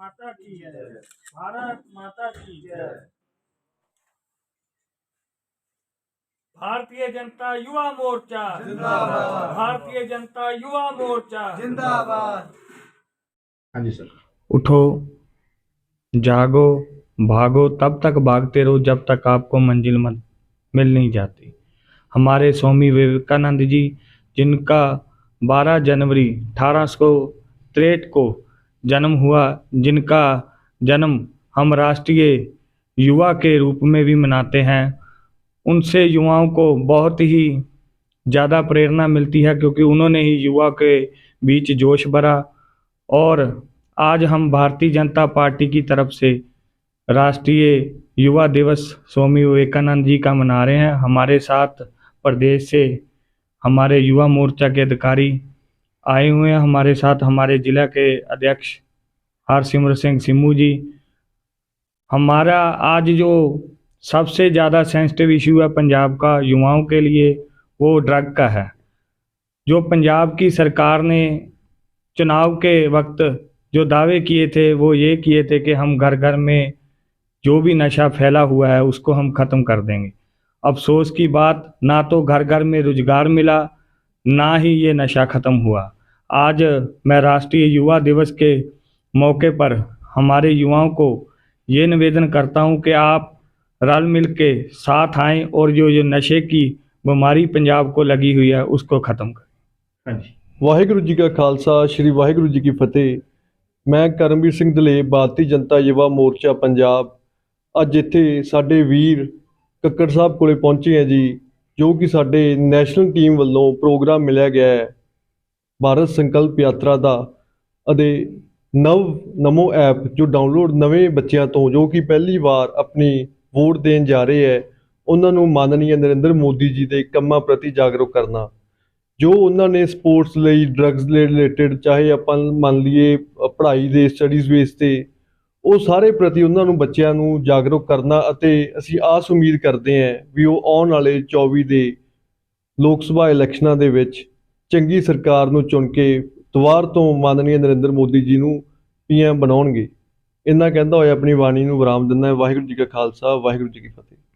माता की जय। भारत माता की जय। भारतीय जनता युवा मोर्चा। जिंदाबाद। भारतीय जनता युवा मोर्चा। जिंदाबाद। हाँ जी सर। उठो जागो भागो तब तक भागते रहो जब तक आपको मंजिल मत मिल नहीं जाती। हमारे स्वामी विवेकानंद जी जिनका 12 जनवरी अठारह सौ को जन्म हुआ, जिनका जन्म हम राष्ट्रीय युवा के रूप में भी मनाते हैं। उनसे युवाओं को बहुत ही ज़्यादा प्रेरणा मिलती है, क्योंकि उन्होंने ही युवा के बीच जोश भरा और आज हम भारतीय जनता पार्टी की तरफ़ से राष्ट्रीय युवा दिवस स्वामी विवेकानंद जी का मना रहे हैं। हमारे साथ प्रदेश से हमारे युवा मोर्चा के अधिकारी आए हुए हैं हमारे साथ हमारे जिला के अध्यक्ष हरसिमरत सिंह सिमू जी। हमारा आज जो सबसे ज़्यादा सेंसिटिव इशू है पंजाब का युवाओं के लिए, वो ड्रग का है। जो पंजाब की सरकार ने चुनाव के वक्त जो दावे किए थे, वो ये किए थे कि हम घर घर में जो भी नशा फैला हुआ है, उसको हम ख़त्म कर देंगे। अफसोस की बात, ना तो घर घर में रोज़गार मिला, ना ही ये नशा ख़त्म हुआ। आज मैं राष्ट्रीय युवा दिवस के मौके पर हमारे युवाओं को ये निवेदन करता हूँ कि आप रल मिल के साथ आएं और जो जो नशे की बीमारी पंजाब को लगी हुई है उसको ख़त्म करें हाँ जी ਵਾਹਿਗੁਰੂ ਜੀ ਕਾ ਖਾਲਸਾ ਸ੍ਰੀ ਵਾਹਿਗੁਰੂ ਜੀ ਕੀ ਫਤਿਹ ਮੈਂ ਕਰਮਵੀਰ ਸਿੰਘ ਦਲੇਰ ਭਾਰਤੀ ਜਨਤਾ ਯੁਵਾ ਮੋਰਚਾ ਪੰਜਾਬ ਅੱਜ ਇੱਥੇ ਸਾਡੇ ਵੀਰ ਕੱਕੜ ਸਾਹਿਬ ਕੋਲੇ ਪਹੁੰਚੇ ਆ ਜੀ ਜੋ ਕਿ ਸਾਡੇ ਨੈਸ਼ਨਲ ਟੀਮ ਵੱਲੋਂ ਪ੍ਰੋਗਰਾਮ ਮਿਲਿਆ ਗਿਆ ਹੈ ਭਾਰਤ ਸੰਕਲਪ ਯਾਤਰਾ ਦਾ ਅਤੇ ਨਵ, ਨਮੋ ਐਪ ਜੋ ਡਾਊਨਲੋਡ ਨਵੇਂ ਬੱਚਿਆਂ ਤੋਂ, ਜੋ ਕਿ ਪਹਿਲੀ ਵਾਰ ਆਪਣੀ ਵੋਟ ਦੇਣ ਜਾ ਰਹੇ ਹੈ, ਉਹਨਾਂ ਨੂੰ ਮਾਨਨੀय ਨਰਿੰਦਰ ਮੋਦੀ ਜੀ ਦੇ ਕੰਮਾਂ ਪ੍ਰਤੀ ਜਾਗਰੂਕ ਕਰਨਾ। ਜੋ ਉਹਨਾਂ ਨੇ ਸਪੋਰਟਸ ਲਈ ਡਰੱਗਸ ਦੇ ਰਿਲੇਟਡ, ਚਾਹੇ ਆਪਾਂ ਮੰਨ ਲਈਏ ਪੜ੍ਹਾਈ ਦੇ, ਸਟੱਡੀਜ਼ ਬੇਸ ਤੇ, ਉਹ ਸਾਰੇ ਪ੍ਰਤੀ ਉਹਨਾਂ ਨੂੰ ਬੱਚਿਆਂ ਨੂੰ ਜਾਗਰੂਕ ਕਰਨਾ ਅਤੇ ਅਸੀਂ ਆਸ ਉਮੀਦ ਕਰਦੇ ਹਾਂ ਵੀ ਉਹ ਆਉਣ ਵਾਲੇ 24 ਦੇ ਲੋਕ ਸਭਾ ਇਲੈਕਸ਼ਨਾਂ ਦੇ ਵਿੱਚ ਚੰਗੀ ਸਰਕਾਰ ਨੂੰ ਚੁਣ ਕੇ ਦੁਬਾਰ ਤੋਂ ਮਾਨਨੀय ਨਰਿੰਦਰ ਮੋਦੀ ਜੀ ਨੂੰ ਪੀਐਮ ਬਣਾਉਣਗੇ। ਇੰਨਾ ਕਹਿੰਦਾ ਹੋਇਆ ਆਪਣੀ ਬਾਣੀ ਨੂੰ ਵਿਰਾਮ ਦਿੰਦਾ ਵਾਹਿਗੁਰੂ ਜੀ ਕਾ ਖਾਲਸਾ, ਵਾਹਿਗੁਰੂ ਜੀ ਕੀ ਫਤਿਹ।